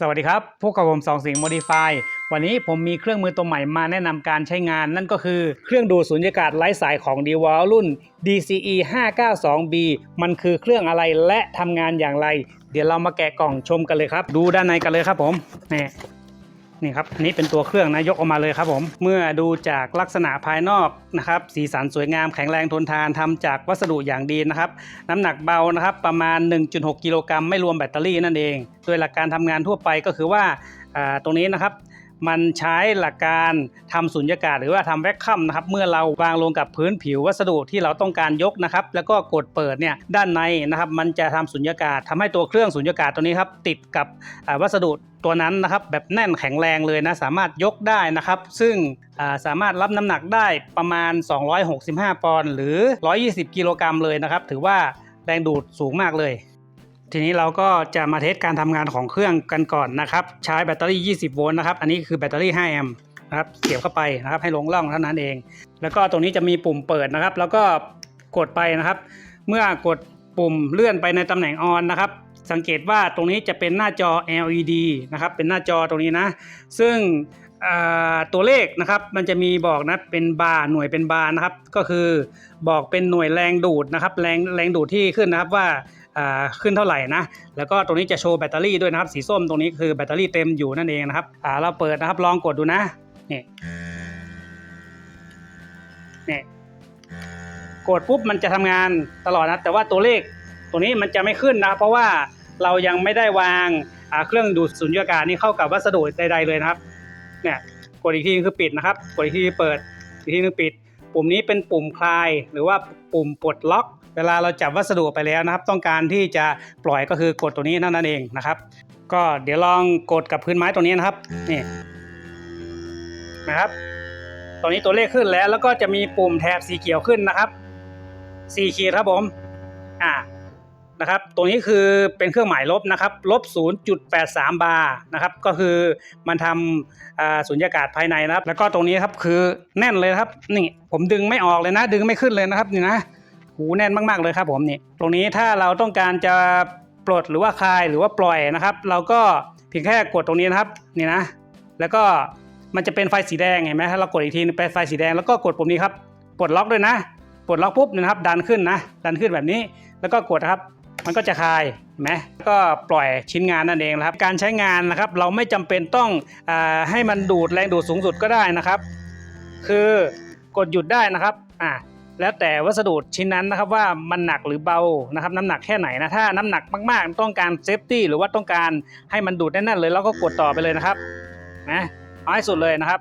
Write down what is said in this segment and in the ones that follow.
สวัสดีครับ พวกกับผมสองสิงห์ Modify วันนี้ผมมีเครื่องมือตัวใหม่มาแนะนำการใช้งาน นั่นก็คือเครื่องดูดสุญญากาศไร้สายของ d w a l รุ่น DCE 592B มันคือเครื่องอะไรและทำงานอย่างไร เดี๋ยวเรามาแกะกล่องชมกันเลยครับ ดูด้านในกันเลยครับผมนี่ นี่ครับอันนี้เป็นตัวเครื่องนะยกออกมาเลยครับผมเมื่อดูจากลักษณะภายนอกนะครับ สีสันสวยงามแข็งแรงทนทานทำจากวัสดุอย่างดีนะครับ น้ำหนักเบานะครับ ประมาณ 1.6 กิโลกรัมไม่รวมแบตเตอรี่นั่นเอง โดยหลักการทำงานทั่วไปก็คือว่าตรงนี้นะครับ มันใช้หลักการทำสุญญากาศหรือว่าทำแวคคัมนะครับเมื่อเราวางลงกับพื้นผิววัสดุที่เราต้องการยกนะครับ แล้วก็กดเปิดเนี่ยด้านในนะครับ มันจะทำสุญญากาศทำให้ตัวเครื่องสุญญากาศตัวนี้ครับติดกับวัสดุตัวนั้นนะครับแบบแน่นแข็งแรงเลยนะสามารถยกได้นะครับ ซึ่งสามารถรับน้ำหนักได้ประมาณ 265 ปอนด์หรือ 120 กิโลกรัมเลยนะครับ ถือว่าแรงดูดสูงมากเลย ทีนี้เราก็จะมาเทสการทำงานของเครื่องกันก่อนนะครับ ใช้แบตเตอรี่ 20 โวลต์นะครับ อันนี้คือแบตเตอรี่ 5 แอมป์นะครับเสียบเข้าไปนะครับให้ลงร่องเท่านั้นเอง แล้วก็ตรงนี้จะมีปุ่มเปิดนะครับ แล้วก็กดไปนะครับ เมื่อกดปุ่มเลื่อนไปในตำแหน่งออนนะครับ สังเกตว่าตรงนี้จะเป็นหน้าจอ LED นะครับ เป็นหน้าจอตรงนี้นะ ซึ่งตัวเลขนะครับมันจะมีบอกนะเป็นบาร์หน่วยเป็นบาร์นะครับ ก็คือบอกเป็นหน่วยแรงดูดนะครับ แรงแรงดูดที่ขึ้นนะครับว่า ขึ้นเท่าไหร่นะแล้วก็ตรงนี้จะโชว์แบตเตอรี่ด้วยนะครับสีส้มตรงนี้คือแบตเตอรี่เต็มอยู่นั่นเองนะครับเราเปิดนะครับลองกดดูนะนี่นี่กดปุ๊บมันจะทำงานตลอดนะแต่ว่าตัวเลขตัวนี้มันจะไม่ขึ้นนะเพราะว่าเรายังไม่ได้วางเครื่องดูดสุญญากาศนี่เข้ากับวัสดุใดๆเลยนะครับเนี่ยกดอีกทีคือปิดนะครับ กดอีกทีเปิดอีกทีนึงปิด ปุ่มนี้เป็นปุ่มคลาย หรือว่าปุ่มปลดล็อก เวลาเราจับวัสดุไปแล้วนะครับ ต้องการที่จะปล่อยก็คือกดตัวนี้เท่านั้นเองนะครับ ก็เดี๋ยวลองกดกับพื้นไม้ตรงนี้นะครับนี่นะครับ ตอนนี้ตัวเลขขึ้นแล้ว แล้วก็จะมีปุ่มแถบสีเขียวขึ้นนะครับสี่ขีดครับผม อ่า นะครับตัวนี้คือเป็นเครื่องหมายลบนะครับลบ 0.83 บาร์นะครับ ก็คือมันทำสุญญากาศภายในนะครับ แล้วก็ตรงนี้ครับคือแน่นเลยครับ นี่ผมดึงไม่ออกเลยนะ ดึงไม่ขึ้นเลยนะครับนี่นะหูแน่นมากๆเลยครับผมนี่ ตรงนี้ถ้าเราต้องการจะปลดหรือว่าคลายหรือว่าปล่อยนะครับ เราก็เพียงแค่กดตรงนี้นะครับนี่นะ แล้วก็มันจะเป็นไฟสีแดงเห็นไหมถ้าเรากดอีกทีเป็นไฟสีแดงแล้วก็กดปุ่มนี้ครับปลดล็อกด้วยนะปลดล็อกปุ๊บนะครับดันขึ้นนะดันขึ้นแบบนี้แล้วก็กดครับ มันก็จะคลายเห็นไหมก็ปล่อยชิ้นงานนั่นเองนะครับ การใช้งานนะครับเราไม่จำเป็นต้องอให้มันดูดแรงดูดสูงสุดก็ได้นะครับ คือกดหยุดได้นะครับอ่าแล้วแต่วัสดุชิ้นนั้นนะครับว่ามันหนักหรือเบานะครับน้ำหนักแค่ไหนนะถ้าน้ำหนักมากๆ ต้องการเซฟตี้หรือว่าต้องการให้มันดูดแน่นๆเลยเราก็กดต่อไปเลยนะครับนะเอาให้สุดเลยนะครับ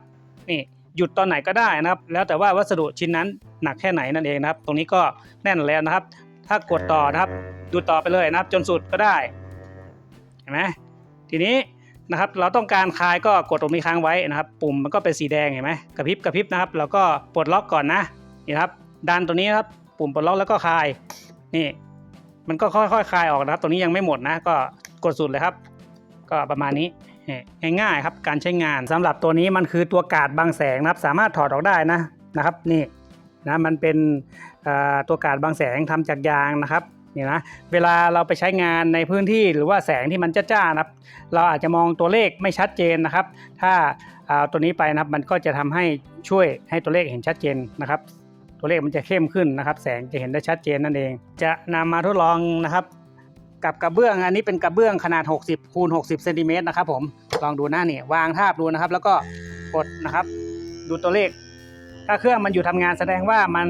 นี่หยุดตอนไหนก็ได้นะครับ แล้วแต่ว่าวัสดุชิ้นนั้นหนักแค่ไหนนั่นเองนะครับ ตรงนี้ก็แน่นแล้วนะครับ ถ้ากดต่อนะครับ ดูต่อไปเลยนะครับ จนสุดก็ได้ เห็นไหมทีนี้นะครับ เราต้องการคลายก็กดตรงนี้ค้างไว้นะครับ ปุ่มมันก็เป็นสีแดงเห็นไหมกระพริบกระพริบนะครับ เราก็ปลดล็อกก่อนนะนี่ครับดันตัวนี้ครับ ปุ่มปลดล็อกแล้วก็คลาย นี่ มันก็ค่อยๆคลายออกนะครับ ตัวนี้ยังไม่หมดนะ ก็กดสุดเลยครับ ก็ประมาณนี้ง่ายๆครับการใช้งานสำหรับตัวนี้มันคือตัวกาดบังแสงนะครับ สามารถถอดออกได้นะนะครับ นี่นะมันเป็น ตัวกาดบังแสงทำจากยางนะครับนี่นะเวลาเราไปใช้งานในพื้นที่หรือว่าแสงที่มันจ้าๆนะครับ เราอาจจะมองตัวเลขไม่ชัดเจนนะครับ ถ้าตัวนี้ไปนะครับมันก็จะทำให้ช่วยให้ตัวเลขเห็นชัดเจนนะครับ ตัวเลขมันจะเข้มขึ้นนะครับ แสงจะเห็นได้ชัดเจนนั่นเอง จะนำมาทดลองนะครับกับกระเบื้องอันนี้เป็นกระเบื้องขนาด 60คูณ60เซนติเมตรนะครับผมลองดูหน้านี่วางทาบดูนะครับ แล้วก็กดนะครับ ดูตัวเลข ถ้าเครื่องมันอยู่ทำงานแสดงว่ามัน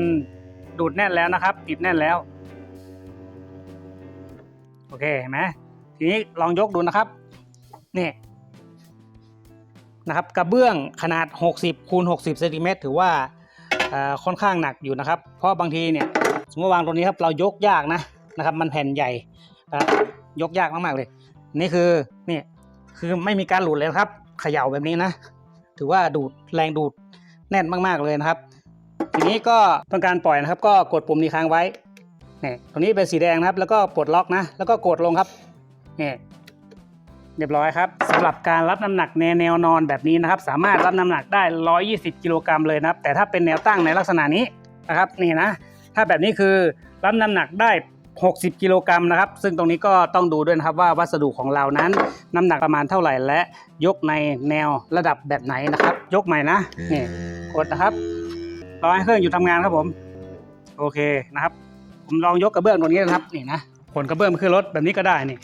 ดูดแน่นแล้วนะครับติดแน่นแล้ว โอเคเห็นไหมทีนี้ลองยกดูนะครับนี่นะครับกระเบื้องขนาด 60คูณ60เซนติเมตรถือว่าค่อนข้างหนักอยู่นะครับ เพราะบางทีเนี่ยสมมติวางตรงนี้ครับเรายกยากนะนะครับ มันแผ่นใหญ่ยกยากมากๆเลย นี่คือนี่คือไม่มีการหลุดเลยครับเขย่าแบบนี้นะ ถือว่าดูดแรงดูดแน่นมากๆเลยนะครับ ทีนี้ก็ต้องการปล่อยนะครับ ก็กดปุ่มนี้ค้างไว้นี่ตรงนี้เป็นสีแดงนะครับ แล้วก็ปลดล็อกนะ แล้วก็กดลงครับนี่เรียบร้อยครับสำหรับการรับน้ำหนักแนแนวนอนแบบนี้นะครับ สามารถรับน้ำหนักได้ 120 กิโลกรัมเลยนะครับ แต่ถ้าเป็นแนวตั้งในลักษณะนี้นะครับนี่นะ ถ้าแบบนี้คือรับน้ำหนักได้ 60 กิโลกรัมนะครับ ซึ่งตรงนี้ก็ต้องดูด้วยนะครับว่าวัสดุของเรานั้น น้ำหนักประมาณเท่าไหร่และยกในแนวระดับแบบไหนนะครับ ยกใหม่นะนี่กดนะครับ รอให้เครื่องอยู่ทำงานครับผม โอเคนะครับ ผมลองยกกระเบื้องตรงนี้นะครับนี่นะขนกระเบื้องขึ้นรถแบบนี้ก็ได้นี่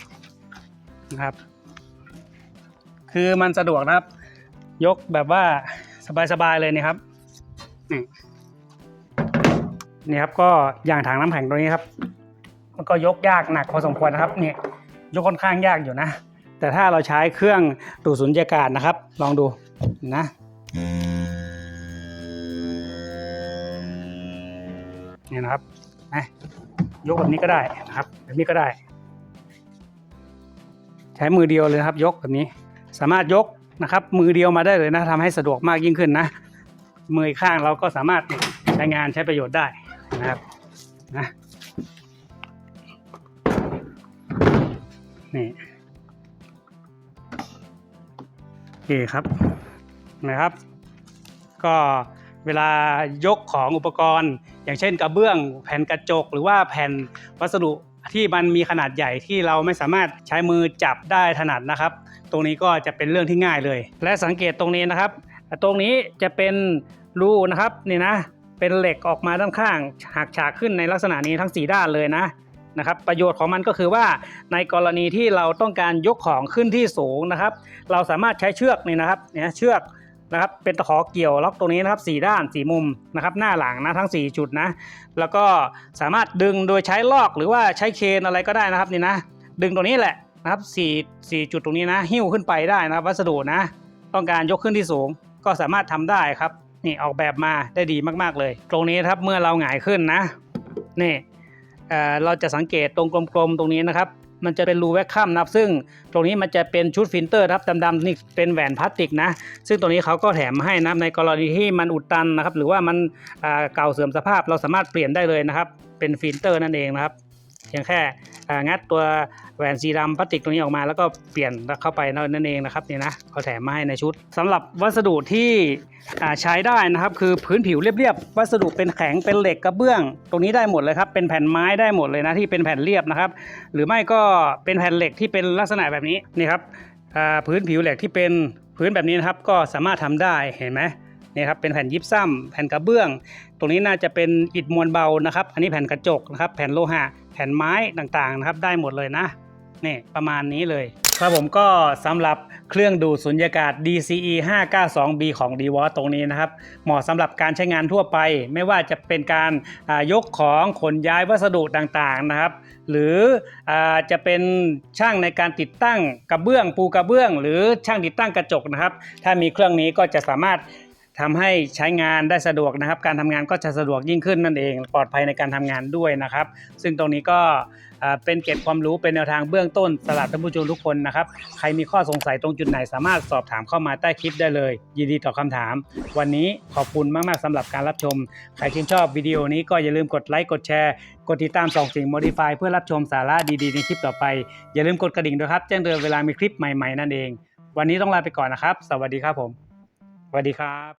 นะครับ คือมันสะดวกนะครับ ยกแบบว่าสบายๆเลยนี่ครับนี่นี่ครับก็อย่างถังน้ำแข็งตัวนี้ครับ มันก็ยกยากหนักพอสมควรนะครับนี่ยยกค่อนข้างยากอยู่นะ แต่ถ้าเราใช้เครื่องดูดสุญญากาศนะครับ ลองดูนะ นี่นะครับนะยกแบบนี้ก็ได้นะครับ แบบนี้ก็ได้ ใช้มือเดียวเลยนะครับ ยกแบบนี้ สามารถยกนะครับ มือเดียวมาได้เลยนะทำให้สะดวกมากยิ่งขึ้นนะ มืออีกข้างเราก็สามารถใช้งานใช้ประโยชน์ได้นะครับนะนี่โอเคครับนะครับ ก็เวลายกของอุปกรณ์ อย่างเช่นกระเบื้อง แผ่นกระจก หรือว่าแผ่นวัสดุที่มันมีขนาดใหญ่ที่เราไม่สามารถใช้มือจับได้ถนัดนะครับ ตรงนี้ก็จะเป็นเรื่องที่ง่ายเลย และสังเกตตรงนี้นะครับ ตรงนี้จะเป็นรูนะครับนี่นะ เป็นเหล็กออกมาด้านข้างหักฉากขึ้นในลักษณะนี้ทั้ง 4 ด้านเลยนะนะครับประโยชน์ของมันก็คือว่าในกรณีที่เราต้องการยกของขึ้นที่สูงนะครับ เราสามารถใช้เชือกนี่นะครับเนี่ยเชือก นะครับ เป็นตะขอเกี่ยวล็อกตรงนี้นะครับ4ด้าน4มุมนะครับ หน้าหลังนะทั้ง 4 จุดนะ แล้วก็สามารถดึงโดยใช้ลอกหรือว่าใช้เคนอะไรก็ได้นะครับนี่นะ ดึงตรงนี้แหละนะครับ4 4จุดตรงนี้นะ หิ้วขึ้นไปได้นะครับ วัสดุนะ ต้องการยกขึ้นที่สูงก็สามารถทำได้ครับนี่ออกแบบมาได้ดีมากๆเลย ตรงนี้ครับเมื่อเราหงายขึ้นนะนี่เราจะสังเกตตรงกลมๆตรงนี้นะครับ มันจะเป็นรูแวคคัมนะครับ ซึ่งตรงนี้มันจะเป็นชุดฟิลเตอร์นะครับดำๆนี่เป็นแหวนพลาสติกนะ ซึ่งตัวนี้เขาก็แถมมาให้นะในกรณีที่มันอุดตันนะครับ หรือว่ามันเก่าเสื่อมสภาพเราสามารถเปลี่ยนได้เลยนะครับ เป็นฟิลเตอร์นั่นเองนะครับ เพียงแค่งัดตัวแหวนสีดำพลาสติกตรงนี้ออกมาแล้วก็เปลี่ยนเข้าไปนั่นเองนะครับนี่นะเขาแถมมาให้ในชุดสำหรับวัสดุที่ใช้ได้นะครับคือพื้นผิวเรียบๆวัสดุเป็นแข็งเป็นเหล็กกระเบื้อง ตรงนี้ได้หมดเลยครับเป็นแผ่นไม้ได้หมดเลยนะที่เป็นแผ่นเรียบนะครับ หรือไม่ก็เป็นแผ่นเหล็กที่เป็นลักษณะแบบนี้นี่ครับพื้นผิวเหล็กที่เป็นพื้นแบบนี้นะครับก็สามารถทำได้เห็นไหมนี่ครับเป็นแผ่นยิปซัมแผ่นกระเบื้อง ตรงนี้น่าจะเป็นอิฐมวลเบานะครับ อันนี้แผ่นกระจกนะครับ แผ่นโลหะ แผ่นไม้ต่างๆนะครับได้หมดเลยนะนี่ประมาณนี้เลย ครับผมก็สำหรับเครื่องดูดสุญญากาศ DCE 592B ของ d w a ตรงนี้นะครับ เหมาะสำหรับการใช้งานทั่วไป ไม่ว่าจะเป็นการายกของขนย้ายวัสดุต่างๆนะครับ หรืออจะเป็นช่างในการติดตั้งกระเบื้องปูกระเบื้อง หรือช่างติดตั้งกระจกนะครับ ถ้ามีเครื่องนี้ก็จะสามารถ ทำให้ใช้งานได้สะดวกนะครับ การทำงานก็จะสะดวกยิ่งขึ้นนั่นเอง ปลอดภัยในการทำงานด้วยนะครับ ซึ่งตรงนี้ก็เป็นเกร็ดความรู้เป็นแนวทางเบื้องต้นสำหรับท่านผู้ชมทุกคนนะครับ ใครมีข้อสงสัยตรงจุดไหนสามารถสอบถามเข้ามาใต้คลิปได้เลย ยินดีตอบคำถาม วันนี้ขอบคุณมาก ๆสำหรับการรับชม ใครชื่นชอบวิดีโอนี้ก็อย่าลืมกดไลค์กดแชร์กดติดตามส่องสิ่ง Modify เพื่อรับชมสาระดีๆในคลิปต่อไป อย่าลืมกดกระดิ่งด้วยครับแจ้งเตือนเวลามีคลิปใหม่ๆนั่นเอง วันนี้ต้องลาไปก่อนนะครับ สวัสดีครับผมสวัสดีครับ